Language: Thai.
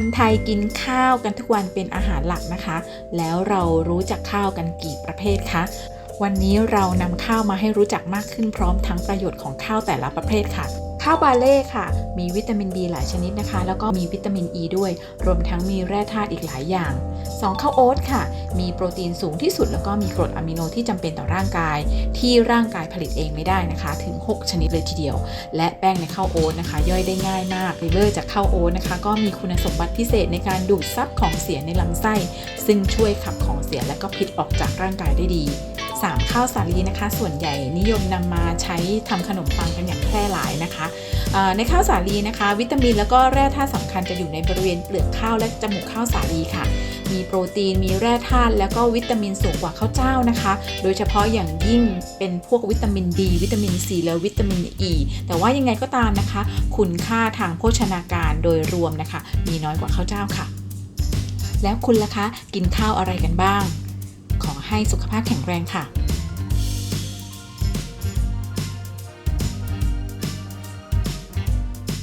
คนไทยกินข้าวกันทุกวันเป็นอาหารหลักนะคะ แล้วเรารู้จักข้าวกันกี่ประเภทคะวันนี้เรานำข้าวมาให้รู้จักมากขึ้นพร้อมทั้งประโยชน์ของข้าวแต่ละประเภทค่ะ ข้าวบาเล่ค่ะ มีวิตามินดีหลายชนิดนะคะ แล้วก็มีวิตามินอ e ีด้วย รวมทั้งมีแร่ธาตุอีกหลายอย่าง 2. ข้าวโอ๊ตค่ะ มีโปรตีนสูงที่สุด แล้วก็มีกรดอะมิโนที่จำเป็นต่อร่างกาย ที่ร่างกายผลิตเองไม่ได้นะคะ ถึง 6 ชนิดเลยทีเดียว และแป้งในข้าวโอ๊ตนะคะ ย่อยได้ง่ายมากไฟเบอร์จากข้าวโอ๊ตนะคะ ก็มีคุณสมบัติพิเศษในการดูดซับของเสียในลำไส้ ซึ่งช่วยขับของเสียและก็พิษออกจากร่างกายได้ดี 3. ข้าวสาลีนะคะ ส่วนใหญ่นิยมนำมาใช้ทำขนมปังกันอย่างแพร่หลาย ในข้าวสาลีนะคะ วิตามินแล้วก็แร่ธาตุสำคัญจะอยู่ในบริเวณเปลือกข้าวและจมูกข้าวสาลีค่ะ มีโปรตีน มีแร่ธาตุแล้วก็วิตามินสูงกว่าข้าวเจ้านะคะ โดยเฉพาะอย่างยิ่งเป็นพวกวิตามินดีวิตามินซีและวิตามินอ e. ีแต่ว่ายังไงก็ตามนะคะ คุณค่าทางโภชนาการโดยรวมนะคะ มีน้อยกว่าข้าวเจ้าค่ะ แล้วคุณล่ะคะ กินข้าวอะไรกันบ้าง ขอให้สุขภาพแข็งแรงค่ะ